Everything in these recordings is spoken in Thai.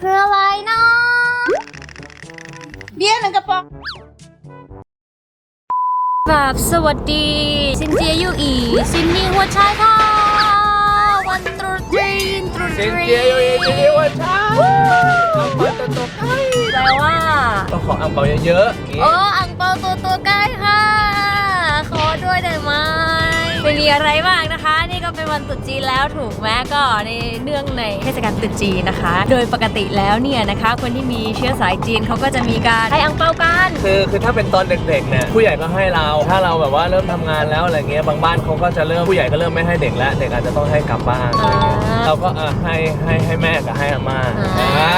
คืออะไรนะเบียร์หนึ่งกระป๋องแบบสวัสดี ซินเจียยูอีซินนี่หัวชายค่ะวันตรุษจีนตรุษสิจีนนเจียอยู่อีกทีว่าใช่อังเปาตัวโตใกล้แปลว่าก็ขออังเปาเยอะๆอย่างงี้โอ้อังเปาตัวตัวใกล้ค่ะ ขอด้วยได้ไหม ไม่มีอะไรมากนะคะ นี่ก็เป็นวันตรุษจีนแล้วถูกไหมก็ในเนื่องในเทศกาลตรุษจีนนะคะ โดยปกติแล้วเนี่ยนะคะ คนที่มีเชื้อสายจีนเขาก็จะมีการให้อังเปากันคือคือถ้าเป็นตอนเด็กๆเนี่ยผู้ใหญ่ก็ให้เรา ถ้าเราแบบว่าเริ่มทำงานแล้วอะไรเงี้ยบางบ้านเขาก็จะเริ่มผู้ใหญ่ก็เริ่มไม่ให้เด็กแล้วเด็กอาจจะต้องให้กลับบ้านอะไรเงี้ย เราก็เออให้ให้ให้แม่กับให้อาม่าอ่าใช่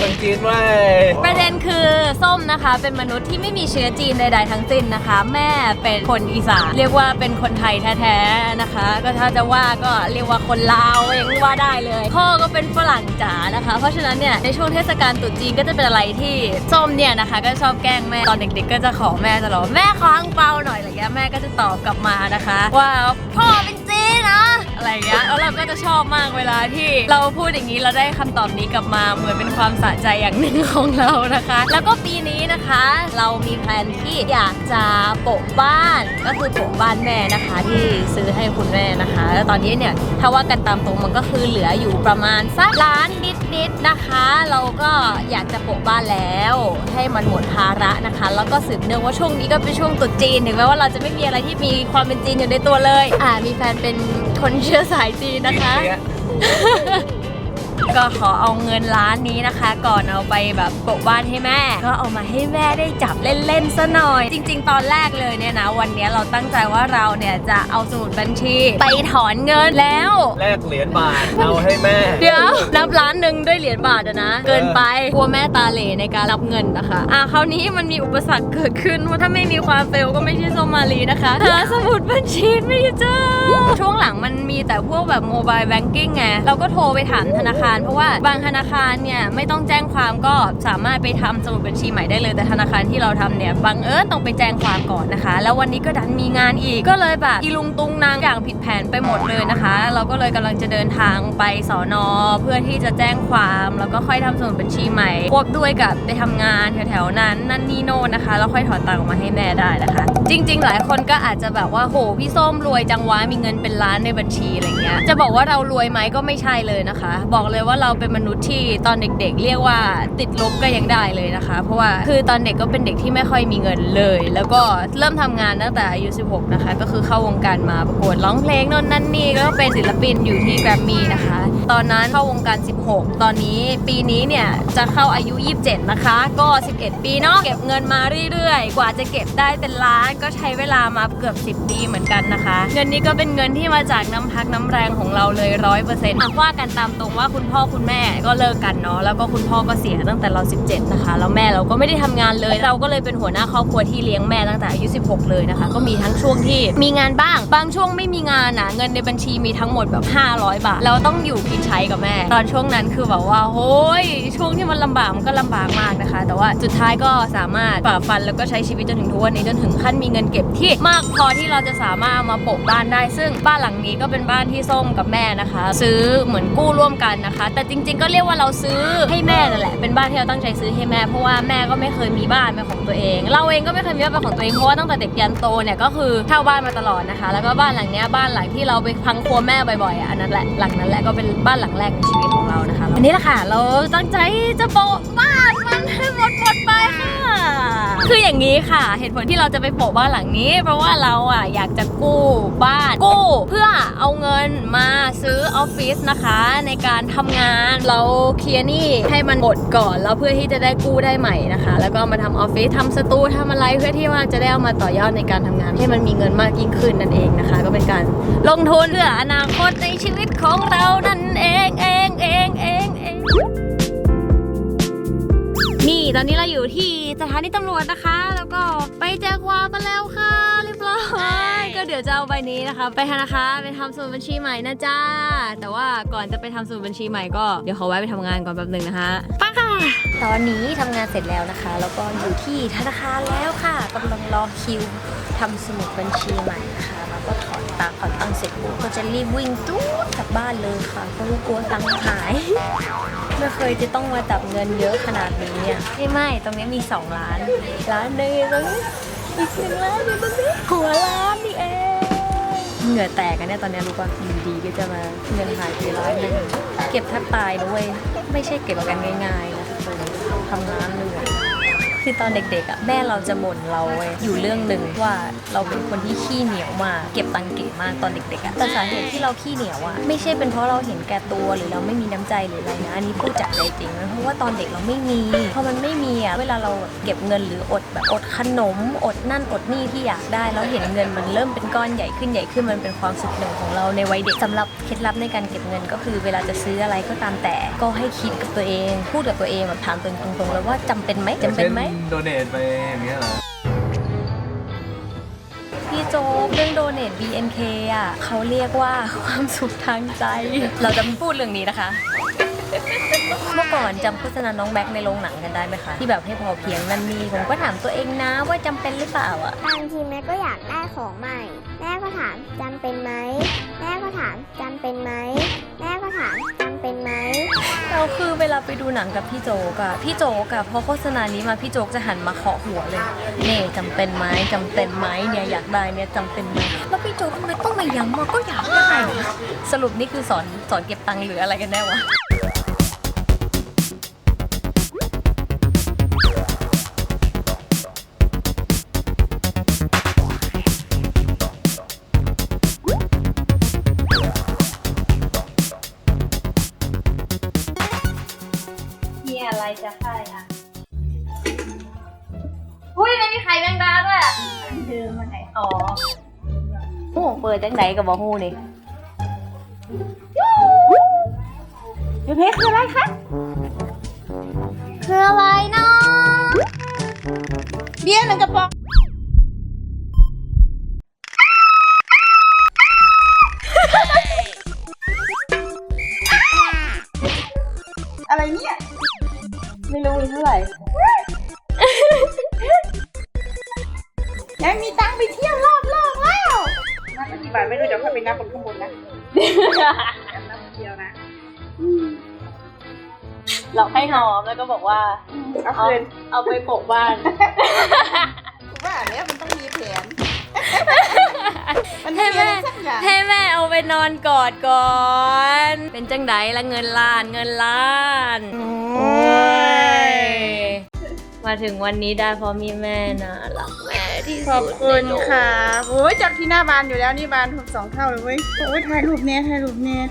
คนจีนเว้ยประเด็นคือส้มนะคะ เป็นมนุษย์ที่ไม่มีเชื้อจีนใด ๆ ทั้งสิ้นนะคะ แม่เป็นคนอีสานเรียกว่าเป็นคนไทยแท้ๆนะคะ ก็ถ้าจะว่าก็เรียกว่าคนลาวยังว่าได้เลย พ่อก็เป็นฝรั่งจ๋านะคะ เพราะฉะนั้นเนี่ยในช่วงเทศกาลตรุษจีนก็จะเป็นอะไรที่ส้มเนี่ยนะคะ ก็ชอบแกล้งแม่ตอนเด็ก ๆ ก็จะขอแม่ตลอดแม่ขออังเปาหน่อยอะไรเงี้ยแม่ก็จะตอบกลับมานะคะ ว่าพ่อเป็น จีนนะอะไรเงี้ยแล้วเราก็จะชอบมากเวลาที่เราพูดอย่างนี้เราได้คำตอบนี้กลับมาเหมือนเป็นความสะใจอย่างหนึ่งของเรานะคะ แล้วก็ปีนี้นะคะ เรามีแพลนที่อยากจะโปะบ้านก็คือโปะบ้านแม่นะคะ ที่ซื้อให้คุณแม่นะคะแล้วตอนนี้เนี่ยถ้าว่ากันตามตรงมันก็คือเหลืออยู่ประมาณสักล้านนิดๆนะคะ เราก็อยากจะโปะบ้านแล้ว ให้มันหมดภาระนะคะ แล้วก็สืบเนื่องว่าช่วงนี้ก็เป็นช่วงตรุษจีนถึงแม้ว่าเราจะไม่มีอะไรที่มีความเป็นจีนอยู่ในตัวเลย อ่ามีแฟนเป็นคนเชชื้อสายจีนนะคะ ก็ขอเอาเงินล้านนี้นะคะ ก่อนเอาไปแบบโปะบ้านให้แม่ ก็เอามาให้แม่ได้จับเล่นๆซะหน่อย จริง ๆ ตอนแรกเลยเนี่ยนะ วันนี้เราตั้งใจว่าเราเนี่ยจะเอาสมุดบัญชี ไปถอนเงินแล้ว แลกเหรียญบาทเอาให้แม่ เดี๋ยวนับล้านหนึ่งด้วยเหรียญบาทอะนะ เกินไปกลัวแม่ตาเหล่ในการรับเงินนะคะ อะคราวนี้มันมีอุปสรรคเกิดขึ้นว่าถ้าไม่มีความเฟลก็ไม่ใช่โซมาลีนะคะหาสมุดบัญชีไม่เจอช่วงหลังมันมีแต่พวกแบบโมบายแบงกิ้งไงเราก็โทรไปถามธนาคารเพราะว่าบางธนาคารเนี่ยไม่ต้องแจ้งความก็สามารถไปทำสมุดบัญชีใหม่ได้เลยแต่ธนาคารที่เราทำเนี่ยบังเอิญต้องไปแจ้งความก่อนนะคะ แล้ววันนี้ก็ดันมีงานอีกก็เลยแบบอีลุงตุงนางอย่างผิดแผนไปหมดเลยนะคะ เราก็เลยกำลังจะเดินทางไปสอนอเพื่อที่จะแจ้งความแล้วก็ค่อยทำสมุดบัญชีใหม่ควบด้วยกับไปทำงานแถวๆนั้นนั่นนี่โน่นนะคะแล้วค่อยถอนตังค์ออกมาให้แม่ได้นะคะ จริง ๆ หลายคนก็อาจจะแบบว่าโหพี่ส้มรวยจังวะมีเงินเป็นล้านในบัญชีอะไรเงี้ยจะบอกว่าเรารวยไหมก็ไม่ใช่เลยนะคะ บอกเลยว่าเราเป็นมนุษย์ที่ตอนเด็กๆ เรียกว่าติดลบก็ยังได้เลยนะคะ เพราะว่าคือตอนเด็กก็เป็นเด็กที่ไม่ค่อยมีเงินเลย แล้วก็เริ่มทำงานตั้งแต่อายุ 16 นะคะ ก็คือเข้าวงการมาประกวดร้องเพลงนนนั่นนี่ก็เป็นศิลปินอยู่ที่แกรมมี่นะคะ ตอนนั้นเข้าวงการ 16 ตอนนี้ปีนี้เนี่ยจะเข้าอายุ 27 นะคะ ก็ 11 ปีเนาะเก็บเงินมาเรื่อยๆ กว่าจะเก็บได้เป็นล้านก็ใช้เวลามาเกือบ 10 ปีเหมือนกันนะคะ เงินนี้ก็เป็นเงินที่มาจากน้ำพักน้ำแรงของเราเลยร้อยเปอร์เซ็นต์ว่ากันตามตรงว่าคุณพพ่อคุณแม่ก็เลิกกันเนาะแล้วก็คุณพ่อก็เสียตั้งแต่เรา 17 นะคะแล้วแม่เราก็ไม่ได้ทำงานเลย เราก็เลยเป็นหัวหน้าครอบครัวที่เลี้ยงแม่ตั้งแต่อายุ 16 เลยนะคะ ก็มีทั้งช่วงที่มีงานบ้าง บางช่วงไม่มีงานอะเงินในบัญชีมีทั้งหมดแบบ 500 บาท เราต้องอยู่กินใช้กับแม่ ตอนช่วงนั้นคือแบบว่าโอ้ยช่วงที่มันลำบากมันก็ลำบากมากนะคะ แต่ว่าสุดท้ายก็สามารถฝ่าฟันแล้วก็ใช้ชีวิตจนถึงทุกวันนี้จนถึงขั้นมีเงินเก็บที่มากพอที่เราจะสามารถมาโปะบ้านได้ ซึ่งบ้านหลังนี้ก็เป็นบ้านที่ส้มกับแม่นะคะ ซื้อเหมือนกู้ร่วมกันนะคะแต่จริง ๆ ก็เรียกว่าเราซื้อให้แม่นั่นแหละ เป็นบ้านที่เราตั้งใจซื้อให้แม่ เพราะว่าแม่ก็ไม่เคยมีบ้านเป็นของตัวเอง เราเองก็ไม่เคยมีบ้านเป็นของตัวเอง เพราะว่าตั้งแต่เด็กยันโตเนี่ยก็คือเช่าบ้านมาตลอดนะคะ แล้วก็บ้านหลังเนี้ยบ้านหลังที่เราไปพังครัวแม่บ่อยๆอะอันนั้นแหละ หลังนั้นแหละก็เป็นบ้านหลังแรกในชีวิตของเรานะคะ อันนี้แหละค่ะ เราตั้งใจจะโปะบ้านมันให้หมดหมดไปค่ะ คืออย่างนี้ค่ะ เหตุผลที่เราจะไปโปะบ้านหลังนี้ เพราะว่าเราอะอยากจะกู้บ้านกู้ เพื่อเอาเงินมาซื้อออฟฟิศนะคะ ในการทำงาน เราเคลียร์หนี้ให้มันหมดก่อนแล้วเพื่อที่จะได้กู้ได้ใหม่นะคะ แล้วก็มาทำออฟฟิศทำสตูทำอะไรเพื่อที่ว่าจะได้เอามาต่อยอดในการทำงาน ให้มันมีเงินมากยิ่งขึ้นนั่นเองนะคะ ก็เป็นการลงทุนเพื่ออนาคตในชีวิตของเรานั่นเองเองเองเองเองนี่ตอนนี้เราอยู่ที่สถานีตำรวจนะคะ แล้วก็ไปแจ้งความกันแล้วค่ะ เรียบร้อย เดี๋ยวจะเอาใบนี้นะคะ ไปธนาคารไปทำสมุดบัญชีใหม่นะจ้า แต่ว่าก่อนจะไปทำสมุดบัญชีใหม่ก็เดี๋ยวขอแวะไปทำงานก่อนแป๊บหนึงนะคะไปค่ะ ตอนนี้ทำงานเสร็จแล้วนะคะ แล้วก็อยู่ที่ธนาคารแล้วค่ะกำลังรอคิวทำสมุดบัญชีใหม่นะคะแล้วก็ถอนตังค์ถอนตังค์เสร็จปุ๊บก็จะรีบวิ่งจู๊ดกลับบ้านเลยค่ะเพราะว่ากลัวตังค์หายไม่เคยจะต้องมาจับเงินเยอะขนาดนี้อะไม่ไม่ตรงนี้มี 2 ล้าน ล้านหนึ่งตรงนี้ อีกหนึ่งล้านอยู่ตรงนี้หัวล้านนี่เองเหงื่อแตกกันเนี่ยตอนนี้รู้ป่ะอยู่ดีก็จะมาเงินหายไปร้อยหนึงเก็บแทบตายด้วย ไม่ใช่เก็บกันง่ายๆนะทุกคนทำงานเหนื่อย คือตอนเด็กๆอะแม่เราจะบ่นเราเว้ยอยู่เรื่องหนึ่งว่าเราเป็นคนที่ขี้เหนียวมากเก็บตังค์เก่งมากตอนเด็กๆอะแต่สาเหตุที่เราขี้เหนียวอะไม่ใช่เป็นเพราะเราเห็นแก่ตัวหรือเราไม่มีน้ำใจหรืออะไรนะอันนี้พูดจากใจจริงนะเพราะว่าตอนเด็กเราไม่มีพอมันไม่มีอะเวลาเราเก็บเงินหรืออดแบบอดขนม อดนั่นอดนี่ที่อยากได้แล้วเห็นเงินมันเริ่มเป็นก้อนใหญ่ขึ้นใหญ่ขึ้นมันเป็นความสุขหนึ่งของเราในวัยเด็กสำหรับเคล็ดลับในการเก็บเงินก็คือเวลาจะซื้ออะไรก็ตามแต่ก็ให้คิดกับตัวเอง พูดกับตัวเองแบบถามตัวเองตรงๆเลยว่าจำเป็นไหมจำเป็นไหมโดเนทไปอย่างเงี้ยเหรอ พี่โจ๊กเรื่องโดเนท BNK อะเขาเรียกว่าความสุขทางใจ เราจะไม่พูดเรื่องนี้นะคะ เมื่อก่อนจำโฆษณาน้องแบ็คในโรงหนังกันได้ไหมคะ ที่แบบให้พอเพียงนั่นนี่ผมก็ถามตัวเองนะว่าจำเป็นหรือเปล่าอะ บางทีแม่ก็อยากได้ของใหม่ แม่ก็ถามจำเป็นไหม แม่ก็ถามจำเป็นไหม แม่ก็ถามจำเป็นไหม เราคือเวลาไปดูหนังกับพี่โจ๊กอะพี่โจ๊กอะพอโฆษณานี้มาพี่โจ๊กจะหันมาเคาะหัวเลยเน่จำเป็นไหมจำเป็นไหมเนี่ยอยากได้เนี่ยจำเป็นไหมแล้วพี่โจ๊กทำไมต้องมาย้ำว่าก็อยากได้นะสรุปนี่คือสอนสอนเก็บตังค์หรืออะไรกันแน่วะ มีอะไรจะให้อะอุ้ยไม่มีใครแมงดาด้วยอะดืมมาไหนอ๋อโอ้เปิดจังไหนกับบอกฮูนี่ยูเพคืออะไรคะคืออะไรเนาะเบียร์หนึ่งกระป๋อง ท่าไหร่ยังมีตังค์ไปเที่ยวรอบโลกแล้วนับกี่บาทไม่รู้เดี๋ยวค่อยไปนับบนข้างบนนะนับเที่ยวนะหลอกให้หอมแล้วก็บอกว่า เอาคืนเอาไปโปะบ้านว่าแล้วมันต้องมีแผน มันให้มีแม่อะไรสักอย่างให้แม่เอาไปนอนกอดก่อน เป็นจังไดละเงินล้านเงินล้าน โอ้ย มาถึงวันนี้ได้เพราะมีแม่นะรักแม่ที่ขอบสุดคุณในโลกค่ะโอ้ยจากที่หน้าบานอยู่แล้วนี่บานถูกสองเท่าเลยเว้ยโอ้ยถ่ายรูปเนี้ยถ่ายรูปเนี้ย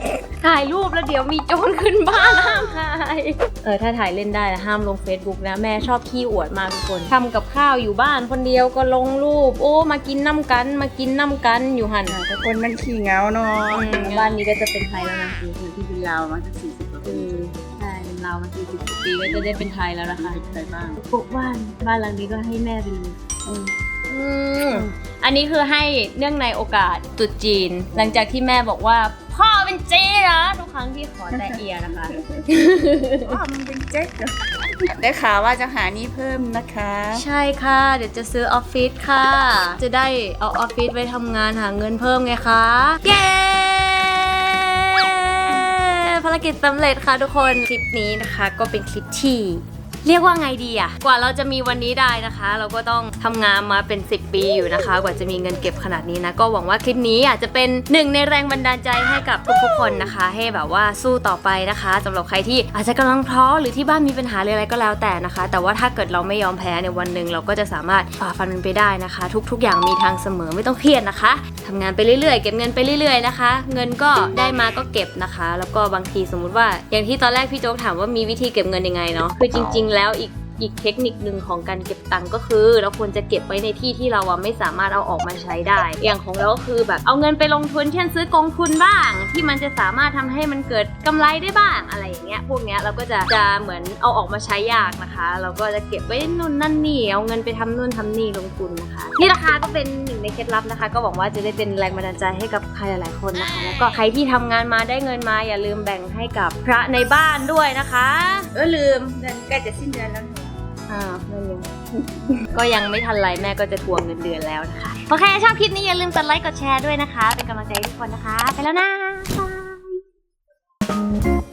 ถ่ายรูปแล้วเดี๋ยวมีโจรขึ้นบ้านห้ามถ่ายเออถ้าถ่ายเล่นได้นะห้ามลง Facebook นะแม่ชอบขี้อวดมากทุกคนทำกับข้าวอยู่บ้านคนเดียวก็ลงรูป โอ้มากินน้ำกันมากินน้ำกันอยู่หัน แต่คนมันขี้เหงาเนาะอืม บ้านนี้ก็จะเป็นไทยแล้วนะคนที่เป็นลาวมาสักสี่สิบกว่าเอปีอใช่เป็นเรามาสี่สิบปีก็จะได้เป็นไทยแล้วนะคะใครบ้างปลูกบ้านบ้านหลังนี้ก็ให้แม่ไปเลยอืมอันนี้คือให้เนื่องในโอกาสตรุษจีน หลังจากที่แม่บอกว่า พ่อเป็นเจนะทุกครั้งที่ขอแต่เอียนะคะ ว่ามันเป็นเจ๊กเหรอได้ข่าวว่าจะหานี้เพิ่มนะคะ ใช่ค่ะ เดี๋ยวจะซื้อออฟฟิศค่ะ จะได้เอาออฟฟิศไว้ทำงานหาเงินเพิ่มไงคะ เย้ ภารกิจสำเร็จค่ะทุกคน คลิปนี้นะคะ ก็เป็นคลิปที่ เรียกว่าไงดีอะกว่าเราจะมีวันนี้ได้นะคะ เราก็ต้องทำงานมาเป็น 10 ปีอยู่นะคะ กว่าจะมีเงินเก็บขนาดนี้นะ ก็หวังว่าคลิปนี้อาจจะเป็นหนึ่งในแรงบันดาลใจให้กับทุกๆคนนะคะ ให้แบบว่าสู้ต่อไปนะคะสำหรับใครที่อาจจะกำลังท้อหรือที่บ้านมีปัญหาหรืออะไรก็แล้วแต่นะคะ แต่ว่าถ้าเกิดเราไม่ยอมแพ้ในวันหนึ่งเราก็จะสามารถฝ่าฟันมันไปได้นะคะ ทุก ๆ อย่างมีทางเสมอไม่ต้องเครียดนะคะทำงานไปเรื่อยๆ เก็บเงินไปเรื่อยๆนะคะ เงินก็ได้มาก็เก็บนะคะ แล้วก็บางทีสมมุติว่า อย่างที่ตอนแรกพี่โจ๊กถามว่ามีวิธีเก็บเงินยังไงเนาะคือจริงๆแล้วอีก อีกเทคนิคหนึ่งของการเก็บตังค์ก็คือ เราควรจะเก็บไว้ในที่ที่เราอะไม่สามารถเอาออกมาใช้ได้ อย่างของเราก็คือแบบเอาเงินไปลงทุนเช่นซื้อกองทุนบ้าง ที่มันจะสามารถทำให้มันเกิดกำไรได้บ้างอะไรอย่างเงี้ยพวกเนี้ยเราก็จะจะเหมือนเอาออกมาใช้ยากนะคะ เราก็จะเก็บไว้นู่นนั่นนี่เอาเงินไปทำนู่นทำนี่ลงทุนนะคะนี่นะคะก็เป็นหนึ่งในเคล็ดลับนะคะ ก็หวังว่าจะได้เป็นแรงบันดาลใจให้กับใครหลายๆคนนะคะแล้วก็ใครที่ทำงานมาได้เงินมาอย่าลืมแบ่งให้กับพระในบ้านด้วยนะคะเออลืมเดือนใกล้จะสิ้นเดือนแล้วหนู อ่านั่นไงก็ยังไม่ทันไรแม่ก็จะทวงเงินเดือนแล้วนะคะ โอเค ชอบคลิปนี้อย่าลืมกดไลค์กดแชร์ด้วยนะคะ เป็นกำลังใจให้ทุกคนนะคะ ไปแล้วนะบาย